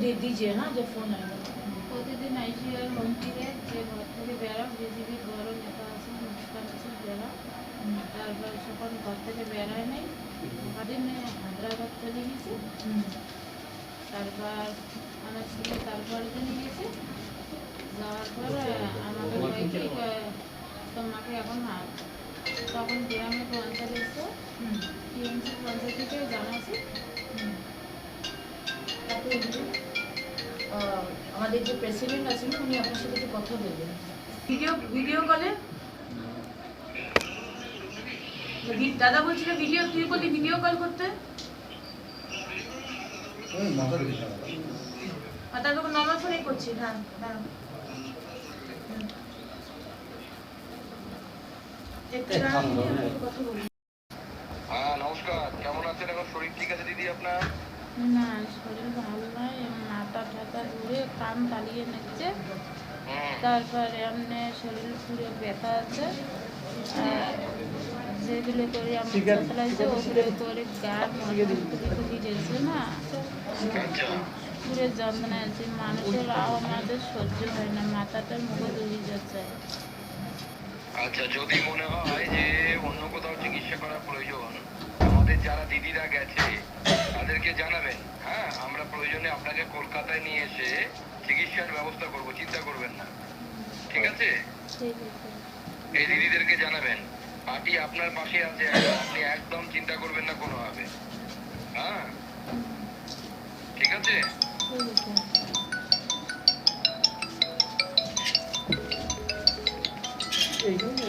दे दीजिए हाँ जब फोन आएगा প্রতিদিন আইসিআর হুমকিরে যে ঘর থেকে বেরো বিজেপির বড় নেতা আছে মুস্কান আছে বেরো তারপর যখন ঘর থেকে বেরোয় নেই কদিন হায়দ্রাবাদ চলে গেছে हम्म, তারপর আমার ছেলে তারপর দিনে গেছে যাওয়ার পর আমাকে কয় কি কয়, তোমাকে এখন না- তখন গ্রামে পঞ্চায়েত এসে हम्म, টিএমসি পঞ্চায়েত থেকে জানাইছে हम्म। তারপরে এমনি, আহ, আমাদের যে প্রেসিডেন্ট আছেন উনি আপনার সাথে একটু কথা বলবেন। ভিডিও ভিডিও কলে? দাদা বলছিল ভিডিও তুই বলি ভিডিও কল করতে? আর তার তখন নর্মাল ফোনেই করছি হ্যাঁ হ্যাঁ হ্যাঁ নমস্কার। কেমন আছেন এখন? শরীর ঠিক আছে দিদি আপনার? না শরীর ভালো নয় মাথা কান তালিয়ে নিচ্ছে। হুম তারপর এমনি শরীর পুরো ব্যথা আছে। যেগুলো করে আমার চালাইছে ওগুলো করে গা মনে খুবই গেছে না? আচ্ছা। পুরো যন্ত্রণা আছে। মানুষের আও আমাদের সহ্য হয় না মাথাটার মুখে দৌড়ে যাচ্ছে। আচ্ছা যদি মনে হয় যে অন্য কোথাও চিকিৎসা করা প্রয়োজন আমাদের যারা দিদিরা গেছে তাদেরকে জানাবেন। হ্যাঁ আমরা প্রয়োজনে আপনাকে কলকাতায় নিয়ে এসে চিকিৎসার ব্যবস্থা করব চিন্তা করবেন না। ঠিক আছে? এই দিদিদেরকে জানাবেন। পার্টি আপনার পাশে আছে আপনি একদম চিন্তা করবেন না কোনোভাবে। হ্যাঁ? ঠিক আছে? এই জন্য